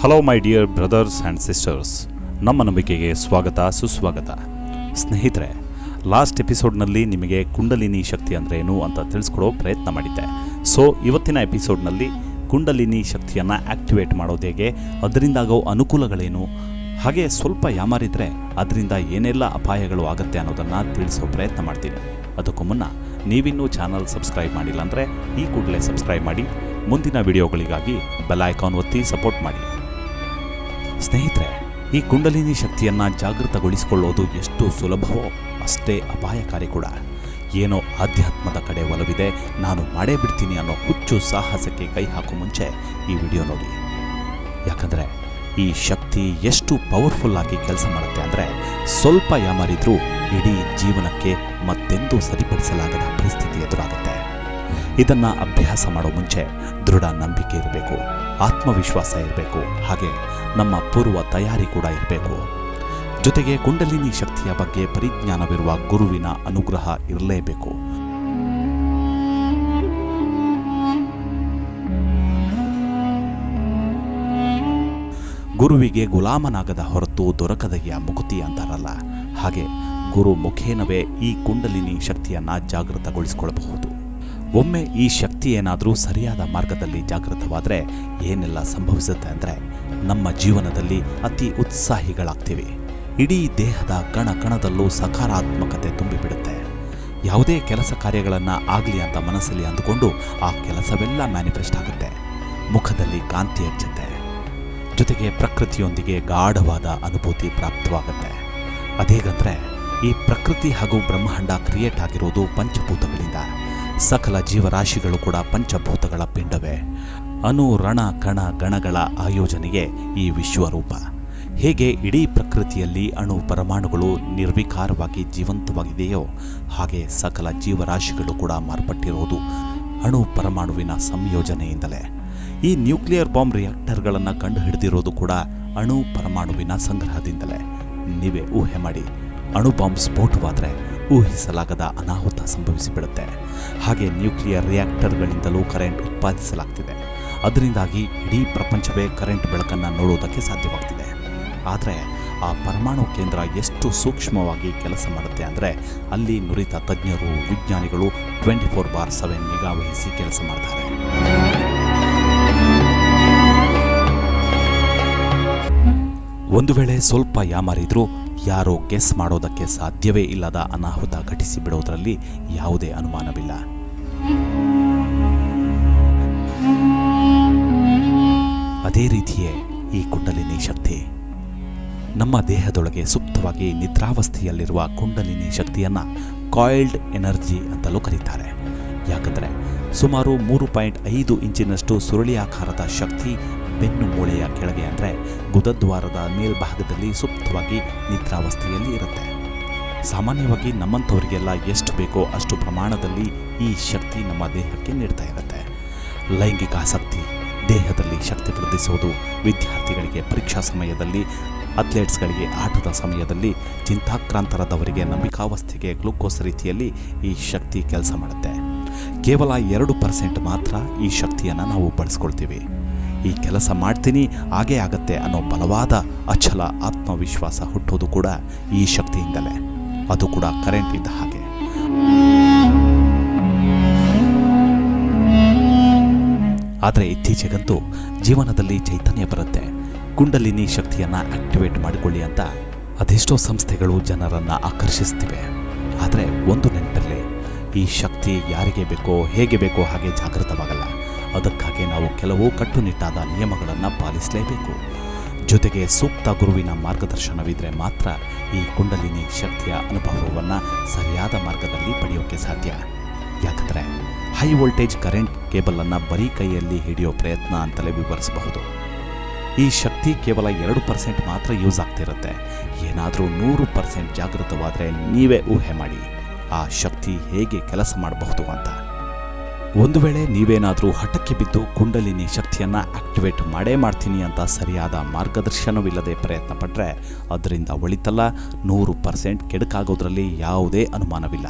Hello my dear brothers and sisters ನಮ್ಮ ನಂಬಿಕೆಗೆ ಸ್ವಾಗತ, ಸುಸ್ವಾಗತ. ಸ್ನೇಹಿತರೆ ಲಾಸ್ಟ್ ಎಪಿಸೋಡ್ನಲ್ಲಿ ನಿಮಗೆ ಕುಂಡಲಿನಿ ಶಕ್ತಿ ಅಂದರೆ ಏನು ಅಂತ ತಿಳಿಸ್ಕೊಡೋ ಪ್ರಯತ್ನ ಮಾಡಿದ್ದೆ. ಸೊ ಇವತ್ತಿನ ಎಪಿಸೋಡ್ನಲ್ಲಿ ಕುಂಡಲಿನಿ ಶಕ್ತಿಯನ್ನು ಆಕ್ಟಿವೇಟ್ ಮಾಡೋದು ಹೇಗೆ? ಅದರಿಂದಾಗೋ ಅನುಕೂಲಗಳೇನು? ಹಾಗೆ ಸ್ವಲ್ಪ ಯಾಮಾರಿದ್ರೆ, ಅದರಿಂದ ಏನೆಲ್ಲ ಅಪಾಯಗಳು ಆಗುತ್ತೆ ಅನ್ನೋದನ್ನು ತಿಳಿಸೋ ಪ್ರಯತ್ನ ಮಾಡ್ತೀನಿ. ಅದಕ್ಕೂ ಮುನ್ನ ನೀವಿನ್ನೂ ಚಾನಲ್ ಸಬ್ಸ್ಕ್ರೈಬ್ ಮಾಡಿಲ್ಲ ಅಂದರೆ ಈ ಕೂಡಲೇ ಸಬ್ಸ್ಕ್ರೈಬ್ ಮಾಡಿ, ಮುಂದಿನ ವಿಡಿಯೋಗಳಿಗಾಗಿ ಬೆಲ್ ಐಕಾನ್ ಒತ್ತಿ ಸಪೋರ್ಟ್ ಮಾಡಿ. ಸ್ನೇಹಿತರೆ, ಈ ಕುಂಡಲಿನಿ ಶಕ್ತಿಯನ್ನು ಜಾಗೃತಗೊಳಿಸಿಕೊಳ್ಳೋದು ಎಷ್ಟು ಸುಲಭವೋ ಅಷ್ಟೇ ಅಪಾಯಕಾರಿ ಕೂಡ. ಏನೋ ಆಧ್ಯಾತ್ಮದ ಕಡೆ ಒಲವಿದೆ, ನಾನು ಮಾಡೇ ಬಿಡ್ತೀನಿ ಅನ್ನೋ ಹುಚ್ಚು ಸಾಹಸಕ್ಕೆ ಕೈ ಹಾಕೋ ಮುಂಚೆ ಈ ವಿಡಿಯೋ ನೋಡಿ. ಯಾಕಂದರೆ, ಈ ಶಕ್ತಿ ಎಷ್ಟು ಪವರ್ಫುಲ್ ಆಗಿ ಕೆಲಸ ಮಾಡುತ್ತೆ ಅಂದರೆ ಸ್ವಲ್ಪ ಯಾಮಾರಿದ್ರೂ ಇಡೀ ಜೀವನಕ್ಕೆ ಮತ್ತೆಂದೂ ಸರಿಪಡಿಸಲಾಗದ ಪರಿಸ್ಥಿತಿ ಎದುರಾಗುತ್ತೆ. ಇದನ್ನ ಅಭ್ಯಾಸ ಮಾಡೋ ಮುಂಚೆ ದೃಢ ನಂಬಿಕೆ ಇರಬೇಕು, ಆತ್ಮವಿಶ್ವಾಸ ಇರಬೇಕು, ಹಾಗೆ ನಮ್ಮ ಪೂರ್ವ ತಯಾರಿ ಕೂಡ ಇರಬೇಕು. ಜೊತೆಗೆ ಕುಂಡಲಿನಿ ಶಕ್ತಿಯ ಬಗ್ಗೆ ಪರಿಜ್ಞಾನವಿರುವ ಗುರುವಿನ ಅನುಗ್ರಹ ಇರಲೇಬೇಕು. ಗುರುವಿಗೆ ಗುಲಾಮನಾಗದ ಹೊರತು ದೊರಕದೆಯ ಮುಕುತಿ ಅಂತಾರಲ್ಲ ಹಾಗೆ ಗುರು ಮುಖೇನವೇ ಈ ಕುಂಡಲಿನಿ ಶಕ್ತಿಯನ್ನ ಜಾಗೃತಗೊಳಿಸಿಕೊಳ್ಳಬಹುದು. ಒಮ್ಮೆ ಈ ಶಕ್ತಿ ಏನಾದರೂ ಸರಿಯಾದ ಮಾರ್ಗದಲ್ಲಿ ಜಾಗೃತವಾದರೆ ಏನೆಲ್ಲ ಸಂಭವಿಸುತ್ತೆ ಅಂದರೆ ನಮ್ಮ ಜೀವನದಲ್ಲಿ ಅತಿ ಉತ್ಸಾಹಿಗಳಾಗ್ತೀವಿ. ಇಡೀ ದೇಹದ ಕಣ ಕಣದಲ್ಲೂ ಸಕಾರಾತ್ಮಕತೆ ತುಂಬಿಬಿಡುತ್ತೆ. ಯಾವುದೇ ಕೆಲಸ ಕಾರ್ಯಗಳನ್ನು ಆಗಲಿ ಅಂತ ಮನಸ್ಸಲ್ಲಿ ಅಂದುಕೊಂಡು ಆ ಕೆಲಸವೆಲ್ಲ ಮ್ಯಾನಿಫೆಸ್ಟ್ ಆಗುತ್ತೆ. ಮುಖದಲ್ಲಿ ಕಾಂತಿ ಹೆಚ್ಚುತ್ತೆ. ಜೊತೆಗೆ ಪ್ರಕೃತಿಯೊಂದಿಗೆ ಗಾಢವಾದ ಅನುಭೂತಿ ಪ್ರಾಪ್ತವಾಗುತ್ತೆ. ಅದೇಗಂದ್ರೆ ಈ ಪ್ರಕೃತಿ ಹಾಗೂ ಬ್ರಹ್ಮಾಂಡ ಕ್ರಿಯೇಟ್ ಆಗಿರೋದು ಪಂಚಭೂತಗಳಿಂದ. ಸಕಲ ಜೀವರಾಶಿಗಳು ಕೂಡ ಪಂಚಭೂತಗಳ ಪಿಂಡವೇ. ಅನು, ರಣ, ಕಣ, ಗಣಗಳ ಆಯೋಜನೆಗೆ ಈ ವಿಶ್ವರೂಪ. ಹೇಗೆ ಇಡೀ ಪ್ರಕೃತಿಯಲ್ಲಿ ಅಣು ಪರಮಾಣುಗಳು ನಿರ್ವಿಕಾರವಾಗಿ ಜೀವಂತವಾಗಿದೆಯೋ, ಹಾಗೆ ಸಕಲ ಜೀವರಾಶಿಗಳು ಕೂಡ ಮಾರ್ಪಟ್ಟಿರೋದು ಅಣು ಪರಮಾಣುವಿನ ಸಂಯೋಜನೆಯಿಂದಲೇ. ಈ ನ್ಯೂಕ್ಲಿಯರ್ ಬಾಂಬ್ ರಿಯಾಕ್ಟರ್ಗಳನ್ನು ಕಂಡು ಹಿಡಿದಿರೋದು ಕೂಡ ಅಣು ಪರಮಾಣುವಿನ ಸಂಗ್ರಹದಿಂದಲೇ. ನೀವೇ ಊಹೆ ಮಾಡಿ. ಅಣು ಬಾಂಬ್ ಸ್ಫೋಟವಾದರೆ ಊಹಿಸಲಾಗದ ಅನಾಹುತ ಸಂಭವಿಸಿಬಿಡುತ್ತೆ. ಹಾಗೆ ನ್ಯೂಕ್ಲಿಯರ್ ರಿಯಾಕ್ಟರ್ಗಳಿಂದಲೂ ಕರೆಂಟ್ ಉತ್ಪಾದಿಸಲಾಗ್ತಿದೆ. ಅದರಿಂದಾಗಿ ಇಡೀ ಪ್ರಪಂಚವೇ ಕರೆಂಟ್ ಬೆಳಕನ್ನು ನೋಡುವುದಕ್ಕೆ ಸಾಧ್ಯವಾಗ್ತಿದೆ. ಆದರೆ ಆ ಪರಮಾಣು ಕೇಂದ್ರ ಎಷ್ಟು ಸೂಕ್ಷ್ಮವಾಗಿ ಕೆಲಸ ಮಾಡುತ್ತೆ ಅಂದರೆ ಅಲ್ಲಿ ನುರಿತ ತಜ್ಞರು, ವಿಜ್ಞಾನಿಗಳು ಟ್ವೆಂಟಿ ಫೋರ್ ಬಾರ್ ಸೆವೆನ್ ನಿಗಾ ವಹಿಸಿ ಕೆಲಸ ಮಾಡ್ತಾರೆ. ಒಂದು ವೇಳೆ ಸ್ವಲ್ಪ ಯಾಮಾರಿದ್ರೂ ಯಾರೋ ಗೆಸ್ ಮಾಡೋದಕ್ಕೆ ಸಾಧ್ಯವೇ ಇಲ್ಲದ ಅನಾಹುತ ಘಟಿಸಿ ಬಿಡೋದರಲ್ಲಿ ಯಾವುದೇ ಅನುಮಾನವಿಲ್ಲ. ಅದೇ ರೀತಿಯೇ ಈ ಕುಂಡಲಿನಿ ಶಕ್ತಿ. ನಮ್ಮ ದೇಹದೊಳಗೆ ಸುಪ್ತವಾಗಿ ನಿದ್ರಾವಸ್ಥೆಯಲ್ಲಿರುವ ಕುಂಡಲಿನಿ ಶಕ್ತಿಯನ್ನ ಕಾಯಿಲ್ಡ್ ಎನರ್ಜಿ ಅಂತಲೂ ಕರೀತಾರೆ. ಯಾಕಂದರೆ ಸುಮಾರು ಮೂರು ಪಾಯಿಂಟ್ ಐದು ಇಂಚಿನಷ್ಟು ಸುರುಳಿಯಾಕಾರದ ಶಕ್ತಿ ಬೆನ್ನು ಮೂಳೆಯ ಕೆಳಗೆ ಅಂದರೆ ಗುದದ್ವಾರದ ಮೇಲ್ಭಾಗದಲ್ಲಿ ಸುಪ್ತವಾಗಿ ನಿದ್ರಾವಸ್ಥೆಯಲ್ಲಿ ಇರುತ್ತೆ. ಸಾಮಾನ್ಯವಾಗಿ ನಮ್ಮಂಥವರಿಗೆಲ್ಲ ಎಷ್ಟು ಬೇಕೋ ಅಷ್ಟು ಪ್ರಮಾಣದಲ್ಲಿ ಈ ಶಕ್ತಿ ನಮ್ಮ ದೇಹಕ್ಕೆ ನೀಡ್ತಾ ಇರುತ್ತೆ. ಲೈಂಗಿಕ ಆಸಕ್ತಿ, ದೇಹದಲ್ಲಿ ಶಕ್ತಿ ವೃದ್ಧಿಸುವುದು, ವಿದ್ಯಾರ್ಥಿಗಳಿಗೆ ಪರೀಕ್ಷಾ ಸಮಯದಲ್ಲಿ, ಅಥ್ಲೆಟ್ಸ್ಗಳಿಗೆ ಆಟದ ಸಮಯದಲ್ಲಿ, ಚಿಂತಾಕ್ರಾಂತರದವರಿಗೆ ನಂಬಿಕಾವಸ್ಥೆಗೆ ಗ್ಲುಕೋಸ್ ರೀತಿಯಲ್ಲಿ ಈ ಶಕ್ತಿ ಕೆಲಸ ಮಾಡುತ್ತೆ. ಕೇವಲ ಎರಡು ಪರ್ಸೆಂಟ್ ಮಾತ್ರ ಈ ಶಕ್ತಿಯನ್ನು ನಾವು ಬಳಸ್ಕೊಳ್ತೀವಿ. ಈ ಕೆಲಸ ಮಾಡ್ತೀನಿ ಹಾಗೇ ಆಗತ್ತೆ ಅನ್ನೋ ಬಲವಾದ ಅಚಲ ಆತ್ಮವಿಶ್ವಾಸ ಹುಟ್ಟೋದು ಕೂಡ ಈ ಶಕ್ತಿಯಿಂದಲೇ. ಅದು ಕೂಡ ಕರೆಂಟ್ ಇದ್ದ ಹಾಗೆ. ಆದರೆ ಇತ್ತೀಚೆಗಂತೂ ಜೀವನದಲ್ಲಿ ಚೈತನ್ಯ ಬರುತ್ತೆ. ಕುಂಡಲಿನಿ ಶಕ್ತಿಯನ್ನು ಆಕ್ಟಿವೇಟ್ ಮಾಡಿಕೊಳ್ಳಿ ಅಂತ ಅದೆಷ್ಟೋ ಸಂಸ್ಥೆಗಳು ಜನರನ್ನು ಆಕರ್ಷಿಸ್ತಿವೆ. ಆದರೆ ಒಂದು ನೆನಪಲ್ಲಿ ಈ ಶಕ್ತಿ ಯಾರಿಗೆ ಬೇಕೋ, ಹೇಗೆ ಬೇಕೋ ಹಾಗೆ ಜಾಗೃತವಾಗಲ್ಲ. ಅದಕ್ಕಾಗಿ ನಾವು ಕೆಲವು ಕಟ್ಟುನಿಟ್ಟಾದ ನಿಯಮಗಳನ್ನು ಪಾಲಿಸಲೇಬೇಕು. ಜೊತೆಗೆ ಸೂಕ್ತ ಗುರುವಿನ ಮಾರ್ಗದರ್ಶನವಿದ್ರೆ ಮಾತ್ರ ಈ ಕುಂಡಲಿನಿ ಶಕ್ತಿಯ ಅನುಭವವನ್ನು ಸರಿಯಾದ ಮಾರ್ಗದಲ್ಲಿ ಪಡೆಯೋಕ್ಕೆ ಸಾಧ್ಯ. ಯಾಕಂದರೆ ಹೈ ವೋಲ್ಟೇಜ್ ಕರೆಂಟ್ ಕೇಬಲನ್ನು ಬರೀ ಕೈಯಲ್ಲಿ ಹಿಡಿಯೋ ಪ್ರಯತ್ನ ಅಂತಲೇ ವಿವರಿಸಬಹುದು. ಈ ಶಕ್ತಿ ಕೇವಲ ಎರಡು ಪರ್ಸೆಂಟ್ ಮಾತ್ರ ಯೂಸ್ ಆಗ್ತಿರುತ್ತೆ. ಏನಾದರೂ ನೂರು ಪರ್ಸೆಂಟ್ ಜಾಗೃತವಾದರೆ ನೀವೇ ಊಹೆ ಮಾಡಿ. ಆ ಶಕ್ತಿ ಹೇಗೆ ಕೆಲಸ ಮಾಡಬಹುದು ಅಂತ. ಒಂದು ವೇಳೆ ನೀವೇನಾದರೂ ಹಠಕ್ಕೆ ಬಿದ್ದು ಕುಂಡಲಿನಿ ಶಕ್ತಿಯನ್ನು ಆಕ್ಟಿವೇಟ್ ಮಾಡೇ ಮಾಡ್ತೀನಿ ಅಂತ ಸರಿಯಾದ ಮಾರ್ಗದರ್ಶನವಿಲ್ಲದೆ ಪ್ರಯತ್ನ ಪಟ್ಟರೆ ಅದರಿಂದ ಒಳಿತಲ್ಲ, ನೂರು ಪರ್ಸೆಂಟ್ ಕೆಡಕಾಗೋದ್ರಲ್ಲಿ ಯಾವುದೇ ಅನುಮಾನವಿಲ್ಲ.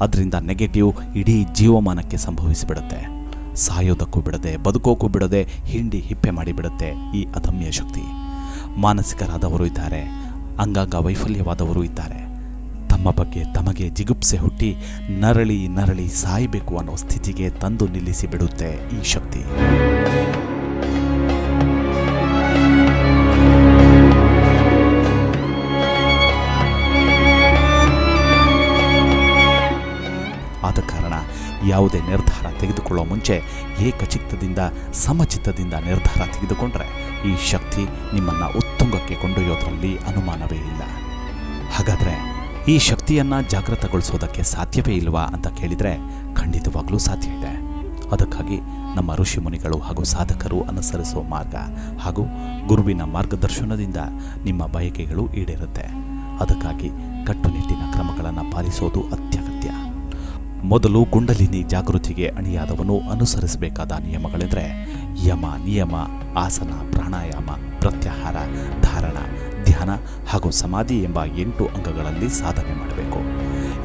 ಅದರಿಂದ ನೆಗೆಟಿವ್ ಇಡೀ ಜೀವಮಾನಕ್ಕೆ ಸಂಭವಿಸಿಬಿಡುತ್ತೆ. ಸಾಯೋದಕ್ಕೂ ಬಿಡದೆ, ಬದುಕೋಕ್ಕೂ ಬಿಡದೆ, ಹಿಂಡಿ ಹಿಪ್ಪೆ ಮಾಡಿಬಿಡುತ್ತೆ ಈ ಅದಮ್ಯ ಶಕ್ತಿ. ಮಾನಸಿಕರಾದವರು ಇದ್ದಾರೆ, ಅಂಗಾಂಗ ವೈಫಲ್ಯವಾದವರು ಇದ್ದಾರೆ. ತಮ್ಮ ಬಗ್ಗೆ ತಮಗೆ ಜಿಗುಪ್ಸೆ ಹುಟ್ಟಿ ನರಳಿ ನರಳಿ ಸಾಯಬೇಕು ಅನ್ನೋ ಸ್ಥಿತಿಗೆ ತಂದು ನಿಲ್ಲಿಸಿ ಬಿಡುತ್ತೆ ಈ ಶಕ್ತಿ. ಆದ ಕಾರಣ ಯಾವುದೇ ನಿರ್ಧಾರ ತೆಗೆದುಕೊಳ್ಳುವ ಮುಂಚೆ ಏಕಚಿತ್ತದಿಂದ ಸಮಚಿತ್ತದಿಂದ ನಿರ್ಧಾರ ತೆಗೆದುಕೊಂಡ್ರೆ ಈ ಶಕ್ತಿ ನಿಮ್ಮನ್ನು ಉತ್ತುಂಗಕ್ಕೆ ಕೊಂಡೊಯ್ಯೋದ್ರಲ್ಲಿ ಅನುಮಾನವೇ ಇಲ್ಲ. ಹಾಗಾದರೆ ಈ ಶಕ್ತಿಯನ್ನು ಜಾಗೃತಗೊಳಿಸೋದಕ್ಕೆ ಸಾಧ್ಯವೇ ಇಲ್ವಾ ಅಂತ ಕೇಳಿದರೆ ಖಂಡಿತವಾಗ್ಲೂ ಸಾಧ್ಯ ಇದೆ. ಅದಕ್ಕಾಗಿ ನಮ್ಮ ಋಷಿ ಮುನಿಗಳು ಹಾಗೂ ಸಾಧಕರು ಅನುಸರಿಸುವ ಮಾರ್ಗ ಹಾಗೂ ಗುರುವಿನ ಮಾರ್ಗದರ್ಶನದಿಂದ ನಿಮ್ಮ ಬಯಕೆಗಳು ಈಡೇರುತ್ತೆ. ಅದಕ್ಕಾಗಿ ಕಟ್ಟುನಿಟ್ಟಿನ ಕ್ರಮಗಳನ್ನು ಪಾಲಿಸೋದು ಅತ್ಯಗತ್ಯ. ಮೊದಲು ಕುಂಡಲಿನಿ ಜಾಗೃತಿಗೆ ಅಣಿಯಾದವನು ಅನುಸರಿಸಬೇಕಾದ ನಿಯಮಗಳೆಂದರೆ, ಯಮ, ನಿಯಮ, ಆಸನ, ಪ್ರಾಣಾಯಾಮ, ಪ್ರತ್ಯಾಹಾರ, ಧಾರಣ ಧ್ಯಾನ ಹಾಗೂ ಸಮಾಧಿ ಎಂಬ ಎಂಟು ಅಂಗಗಳಲ್ಲಿ ಸಾಧನೆ ಮಾಡಬೇಕು.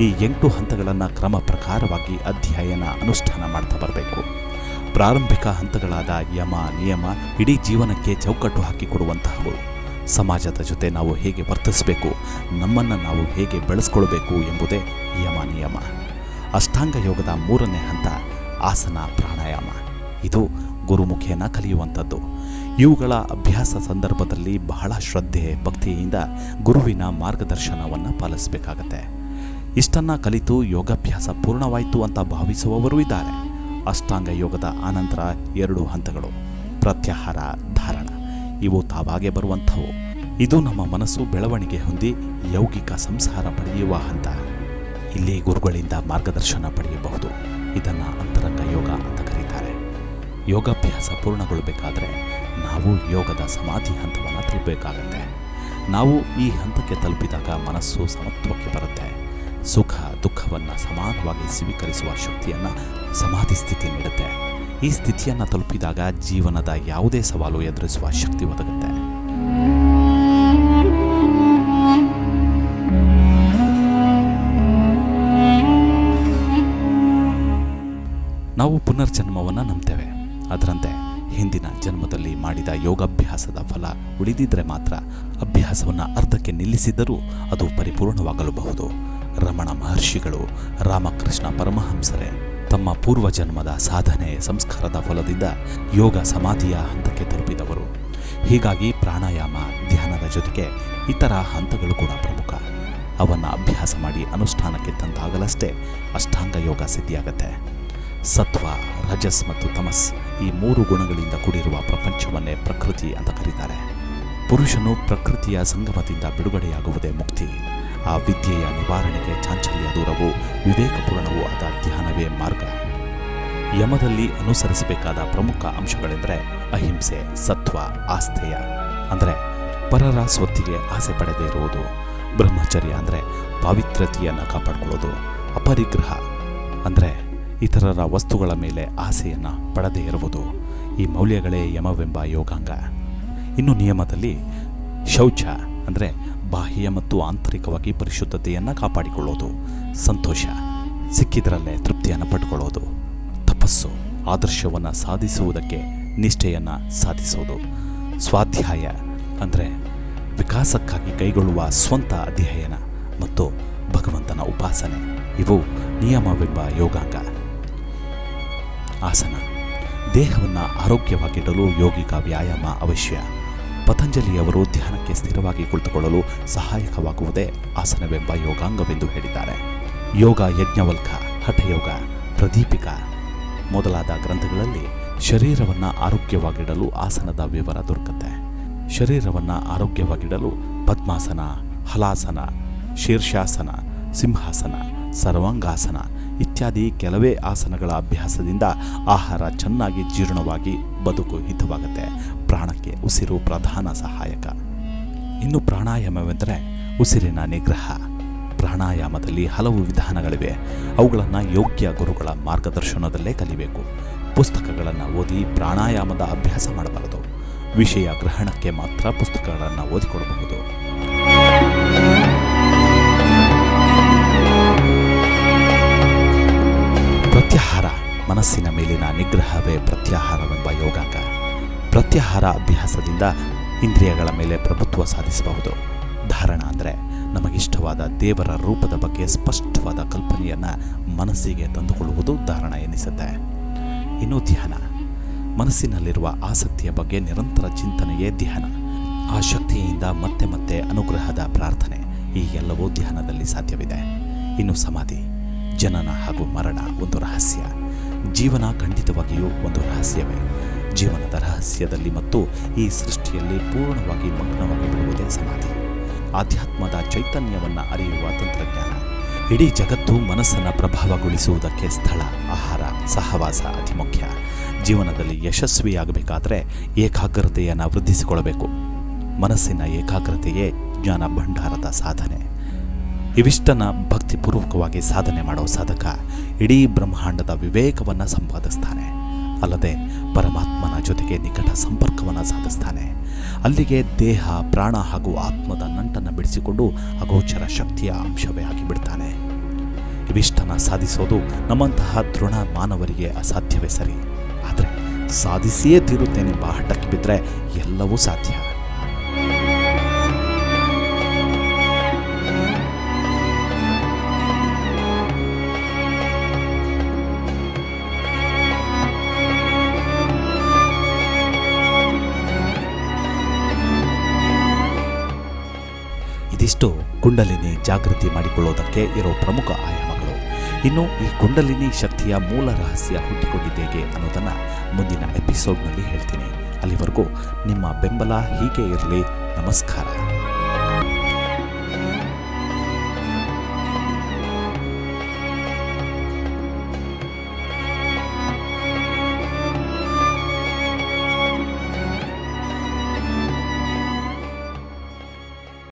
ಈ ಎಂಟು ಹಂತಗಳನ್ನು ಕ್ರಮ ಪ್ರಕಾರವಾಗಿ ಅಧ್ಯಯನ ಅನುಷ್ಠಾನ ಮಾಡ್ತಾ ಬರಬೇಕು. ಪ್ರಾರಂಭಿಕ ಹಂತಗಳಾದ ಯಮ, ನಿಯಮ ಇಡೀ ಜೀವನಕ್ಕೆ ಚೌಕಟ್ಟು ಹಾಕಿಕೊಡುವಂತಹವು ಸಮಾಜದ ಜೊತೆ ನಾವು ಹೇಗೆ ವರ್ತಿಸಬೇಕು, ನಮ್ಮನ್ನು ನಾವು ಹೇಗೆ ಬೆಳೆಸ್ಕೊಳ್ಬೇಕು ಎಂಬುದೇ ಯಮ, ನಿಯಮ. ಅಷ್ಟಾಂಗ ಯೋಗದ ಮೂರನೇ ಹಂತ ಆಸನ ಪ್ರಾಣಾಯಾಮ. ಇದು ಗುರುಮುಖೇನ ಕಲಿಯುವಂಥದ್ದು. ಇವುಗಳ ಅಭ್ಯಾಸ ಸಂದರ್ಭದಲ್ಲಿ ಬಹಳ ಶ್ರದ್ಧೆ, ಭಕ್ತಿಯಿಂದ ಗುರುವಿನ ಮಾರ್ಗದರ್ಶನವನ್ನು ಪಾಲಿಸಬೇಕಾಗತ್ತೆ. ಇಷ್ಟನ್ನ ಕಲಿತು ಯೋಗಾಭ್ಯಾಸ ಪೂರ್ಣವಾಯಿತು ಅಂತ ಭಾವಿಸುವವರೂ ಇದ್ದಾರೆ. ಅಷ್ಟಾಂಗ ಯೋಗದ ಆನಂತರ ಎರಡು ಹಂತಗಳು. ಪ್ರತ್ಯಾಹಾರ, ಧಾರಣ. ಇವು ತಾವಾಗೆ ಬರುವಂಥವು. ಇದು ನಮ್ಮ ಮನಸ್ಸು ಬೆಳವಣಿಗೆ ಹೊಂದಿ ಯೌಗಿಕ ಸಂಸಾರ ಪಡೆಯುವ ಹಂತ. ಇಲ್ಲಿ ಗುರುಗಳಿಂದ ಮಾರ್ಗದರ್ಶನ ಪಡೆಯಬಹುದು. ಇದನ್ನು ಅಂತರಂಗ ಯೋಗ ಅಂತ ಯೋಗಾಭ್ಯಾಸ ಪೂರ್ಣಗೊಳ್ಳಬೇಕಾದ್ರೆ ನಾವು ಯೋಗದ ಸಮಾಧಿ ಹಂತವನ್ನು ತಲುಪಬೇಕಾಗತ್ತೆ. ನಾವು ಈ ಹಂತಕ್ಕೆ ತಲುಪಿದಾಗ ಮನಸ್ಸು ಸಮತ್ವಕ್ಕೆ ಬರುತ್ತೆ. ಸುಖ, ದುಃಖವನ್ನು ಸಮಾನವಾಗಿ ಸ್ವೀಕರಿಸುವ ಶಕ್ತಿಯನ್ನು ಸಮಾಧಿ ಸ್ಥಿತಿ ನೀಡುತ್ತೆ. ಈ ಸ್ಥಿತಿಯನ್ನು ತಲುಪಿದಾಗ ಜೀವನದ ಯಾವುದೇ ಸವಾಲು ಎದುರಿಸುವ ಶಕ್ತಿ ಒದಗುತ್ತೆ. ನಾವು ಪುನರ್ಜನ್ಮವನ್ನು ನಂಬ್ತೇವೆ. ಅದರಂತೆ ಹಿಂದಿನ ಜನ್ಮದಲ್ಲಿ ಮಾಡಿದ ಯೋಗಾಭ್ಯಾಸದ ಫಲ ಉಳಿದಿದ್ರೆ ಮಾತ್ರ ಅಭ್ಯಾಸವನ್ನು ಅರ್ಧಕ್ಕೆ ನಿಲ್ಲಿಸಿದ್ದರೂ ಅದು ಪರಿಪೂರ್ಣವಾಗಲೂಬಹುದು. ರಮಣ ಮಹರ್ಷಿಗಳು ರಾಮಕೃಷ್ಣ ಪರಮಹಂಸರೇ ತಮ್ಮ ಪೂರ್ವಜನ್ಮದ ಸಾಧನೆ ಸಂಸ್ಕಾರದ ಫಲದಿಂದ ಯೋಗ ಸಮಾಧಿಯ ಹಂತಕ್ಕೆ ತಲುಪಿದವರು. ಹೀಗಾಗಿ ಪ್ರಾಣಾಯಾಮ, ಧ್ಯಾನದ ಜೊತೆಗೆ ಇತರ ಹಂತಗಳು ಕೂಡ ಪ್ರಮುಖ. ಅವನ್ನು ಅಭ್ಯಾಸ ಮಾಡಿ ಅನುಷ್ಠಾನಕ್ಕೆ ತಂದಾಗಲಷ್ಟೇ ಅಷ್ಟಾಂಗ ಯೋಗ ಸಿದ್ಧಿಯಾಗತ್ತೆ. ಸತ್ವ, ರಜಸ್ ಮತ್ತು ತಮಸ್ ಈ ಮೂರು ಗುಣಗಳಿಂದ ಕೂಡಿರುವ ಪ್ರಪಂಚವನ್ನೇ ಪ್ರಕೃತಿ ಅಂತ ಕರೀತಾರೆ. ಪುರುಷನು ಪ್ರಕೃತಿಯ ಸಂಗಮದಿಂದ ಬಿಡುಗಡೆಯಾಗುವುದೇ ಮುಕ್ತಿ. ಆ ವಿದ್ಯೆಯ ನಿವಾರಣೆಗೆ ಚಾಂಚಲ್ಯ ದೂರವು ವಿವೇಕಪೂರ್ಣವೂ ಆದ ಧ್ಯಾನವೇ ಮಾರ್ಗ. ಯಮದಲ್ಲಿ ಅನುಸರಿಸಬೇಕಾದ ಪ್ರಮುಖ ಅಂಶಗಳೆಂದರೆ ಅಹಿಂಸೆ, ಸತ್ವ, ಆಸ್ಥೆಯ, ಅಂದರೆ ಪರರ ಸ್ವತ್ತಿಗೆ ಆಸೆ ಪಡೆದೇ ಇರುವುದು. ಬ್ರಹ್ಮಚರ್ಯ ಅಂದರೆ ಪಾವಿತ್ರತೆಯನ್ನು ಕಾಪಾಡಿಕೊಳ್ಳೋದು. ಅಪರಿಗ್ರಹ ಅಂದರೆ ಇತರರ ವಸ್ತುಗಳ ಮೇಲೆ ಆಸೆಯನ್ನು ಪಡದೇ ಇರುವುದು ಈ ಮೌಲ್ಯಗಳೇ ಯಮವೆಂಬ ಯೋಗಾಂಗ. ಇನ್ನು ನಿಯಮದಲ್ಲಿ ಶೌಚ ಅಂದರೆ ಬಾಹ್ಯ ಮತ್ತು ಆಂತರಿಕವಾಗಿ ಪರಿಶುದ್ಧತೆಯನ್ನು ಕಾಪಾಡಿಕೊಳ್ಳೋದು, ಸಂತೋಷ, ಸಿಕ್ಕಿದ್ರಲ್ಲೇ ತೃಪ್ತಿಯನ್ನು ಪಡ್ಕೊಳ್ಳೋದು, ತಪಸ್ಸು, ಆದರ್ಶವನ್ನು ಸಾಧಿಸುವುದಕ್ಕೆ ನಿಷ್ಠೆಯನ್ನು ಸಾಧಿಸೋದು. ಸ್ವಾಧ್ಯಾಯ ಅಂದರೆ ವಿಕಾಸಕ್ಕಾಗಿ ಕೈಗೊಳ್ಳುವ ಸ್ವಂತ ಅಧ್ಯಯನ ಮತ್ತು ಭಗವಂತನ ಉಪಾಸನೆ. ಇವು ನಿಯಮವೆಂಬ ಯೋಗಾಂಗ. ಆಸನ. ದೇಹವನ್ನು ಆರೋಗ್ಯವಾಗಿಡಲು ಯೋಗಿಕ ವ್ಯಾಯಾಮ ಅವಶ್ಯ. ಪತಂಜಲಿಯವರು ಧ್ಯಾನಕ್ಕೆ ಸ್ಥಿರವಾಗಿ ಕುಳಿತುಕೊಳ್ಳಲು ಸಹಾಯಕವಾಗುವುದೇ ಆಸನವೆಂಬ ಯೋಗಾಂಗವೆಂದು ಹೇಳಿದ್ದಾರೆ. ಯೋಗ ಯಜ್ಞವಲ್ಕ, ಹಠಯೋಗ, ಪ್ರದೀಪಿಕ. ಮೊದಲಾದ ಗ್ರಂಥಗಳಲ್ಲಿ ಶರೀರವನ್ನು ಆರೋಗ್ಯವಾಗಿಡಲು ಆಸನದ ವಿವರ ದೊರಕುತ್ತೆ. ಶರೀರವನ್ನು ಆರೋಗ್ಯವಾಗಿಡಲು ಪದ್ಮಾಸನ, ಹಲಾಸನ, ಶೀರ್ಷಾಸನ, ಸಿಂಹಾಸನ, ಸರ್ವಾಂಗಾಸನ ಇತ್ಯಾದಿ ಕೆಲವೇ ಆಸನಗಳ ಅಭ್ಯಾಸದಿಂದ ಆಹಾರ ಚೆನ್ನಾಗಿ ಜೀರ್ಣವಾಗಿ ಬದುಕು ಹಿತವಾಗುತ್ತೆ. ಪ್ರಾಣಕ್ಕೆ ಉಸಿರು ಪ್ರಧಾನ ಸಹಾಯಕ. ಇನ್ನು ಪ್ರಾಣಾಯಾಮವೆಂದರೆ ಉಸಿರಿನ ನಿಗ್ರಹ. ಪ್ರಾಣಾಯಾಮದಲ್ಲಿ ಹಲವು ವಿಧಾನಗಳಿವೆ. ಅವುಗಳನ್ನು ಯೋಗ್ಯ ಗುರುಗಳ ಮಾರ್ಗದರ್ಶನದಲ್ಲೇ ಕಲಿಬೇಕು. ಪುಸ್ತಕಗಳನ್ನು ಓದಿ ಪ್ರಾಣಾಯಾಮದ ಅಭ್ಯಾಸ ಮಾಡಬಾರದು. ವಿಷಯ ಗ್ರಹಣಕ್ಕೆ ಮಾತ್ರ ಪುಸ್ತಕಗಳನ್ನು ಓದಿಕೊಡಬಹುದು ಮನಸ್ಸಿನ ಮೇಲಿನ ನಿಗ್ರಹವೇ ಪ್ರತ್ಯಾಹಾರವೆಂಬ ಯೋಗಾಂಗ. ಪ್ರತ್ಯಾಹಾರ ಅಭ್ಯಾಸದಿಂದ ಇಂದ್ರಿಯಗಳ ಮೇಲೆ ಪ್ರಭುತ್ವ ಸಾಧಿಸಬಹುದು. ಧಾರಣ ಅಂದರೆ ನಮಗಿಷ್ಟವಾದ ದೇವರ ರೂಪದ ಬಗ್ಗೆ ಸ್ಪಷ್ಟವಾದ ಕಲ್ಪನೆಯನ್ನು ಮನಸ್ಸಿಗೆ ತಂದುಕೊಳ್ಳುವುದು ಧಾರಣ ಎನಿಸುತ್ತೆ. ಇನ್ನು ಧ್ಯಾನ. ಮನಸ್ಸಿನಲ್ಲಿರುವ ಆಸಕ್ತಿಯ ಬಗ್ಗೆ ನಿರಂತರ ಚಿಂತನೆಯೇ ಧ್ಯಾನ. ಆ ಶಕ್ತಿಯಿಂದ ಮತ್ತೆ ಮತ್ತೆ ಅನುಗ್ರಹದ ಪ್ರಾರ್ಥನೆ ಈ ಎಲ್ಲವೂ ಧ್ಯಾನದಲ್ಲಿ ಸಾಧ್ಯವಿದೆ. ಇನ್ನು ಸಮಾಧಿ. ಜನನ ಹಾಗೂ ಮರಣ ಒಂದು ರಹಸ್ಯ. ಜೀವನ ಖಂಡಿತವಾಗಿಯೂ ಒಂದು ರಹಸ್ಯವೇ. ಜೀವನದ ರಹಸ್ಯದಲ್ಲಿ ಮತ್ತು ಈ ಸೃಷ್ಟಿಯಲ್ಲಿ ಪೂರ್ಣವಾಗಿ ಮಗ್ನವಾಗಿ ಬಿಡುವುದೇ ಸಮಾಧಿ. ಆಧ್ಯಾತ್ಮದ ಚೈತನ್ಯವನ್ನು ಅರಿಯುವ ತಂತ್ರಜ್ಞಾನ. ಇಡೀ ಜಗತ್ತು ಮನಸ್ಸನ್ನು ಪ್ರಭಾವಗೊಳಿಸುವುದಕ್ಕೆ ಸ್ಥಳ, ಆಹಾರ, ಸಹವಾಸ ಅತಿ ಮುಖ್ಯ ಜೀವನದಲ್ಲಿ ಯಶಸ್ವಿಯಾಗಬೇಕಾದರೆ ಏಕಾಗ್ರತೆಯನ್ನು ವೃದ್ಧಿಸಿಕೊಳ್ಳಬೇಕು. ಮನಸ್ಸಿನ ಏಕಾಗ್ರತೆಯೇ ಜ್ಞಾನ ಭಂಡಾರದ ಸಾಧನೆ. ಇವಿಷ್ಟನ್ನ ಭಕ್ತಿಪೂರ್ವಕವಾಗಿ ಸಾಧನೆ ಮಾಡೋ ಸಾಧಕ ಇಡೀ ಬ್ರಹ್ಮಾಂಡದ ವಿವೇಕವನ್ನು ಸಂಪಾದಿಸ್ತಾನೆ. ಅಲ್ಲದೆ ಪರಮಾತ್ಮನ ಜೊತೆಗೆ ನಿಕಟ ಸಂಪರ್ಕವನ್ನು ಸಾಧಿಸ್ತಾನೆ. ಅಲ್ಲಿಗೆ ದೇಹ, ಪ್ರಾಣ ಹಾಗೂ ಆತ್ಮದ ನಂಟನ್ನು ಬಿಡಿಸಿಕೊಂಡು ಅಗೋಚರ ಶಕ್ತಿಯ ಅಂಶವೇ ಆಗಿಬಿಡ್ತಾನೆ. ಇವಿಷ್ಟನ್ನ ಸಾಧಿಸೋದು ನಮ್ಮಂತಹ ದೃಢ ಮಾನವರಿಗೆ ಅಸಾಧ್ಯವೇ ಸರಿ. ಆದರೆ ಸಾಧಿಸಿಯೇ ತೀರುತ್ತೇನೆಂಬ ಹಠಕ್ಕೆ ಬಿದ್ದರೆ ಎಲ್ಲವೂ ಸಾಧ್ಯ. ಕುಂಡಲಿನಿ ಜಾಗೃತಿ ಮಾಡಿಕೊಳ್ಳೋದಕ್ಕೆ ಇರೋ ಪ್ರಮುಖ ಆಯಾಮಗಳು. ಇನ್ನು ಈ ಕುಂಡಲಿನಿ ಶಕ್ತಿಯ ಮೂಲ ರಹಸ್ಯ ಹುಟ್ಟಿಕೊಂಡಿದ್ದೇಗೆ ಅನ್ನೋದನ್ನು ಮುಂದಿನ ಎಪಿಸೋಡ್ನಲ್ಲಿ ಹೇಳ್ತೀನಿ. ಅಲ್ಲಿವರೆಗೂ ನಿಮ್ಮ ಬೆಂಬಲ ಹೀಗೆ ಇರಲಿ. ನಮಸ್ಕಾರ.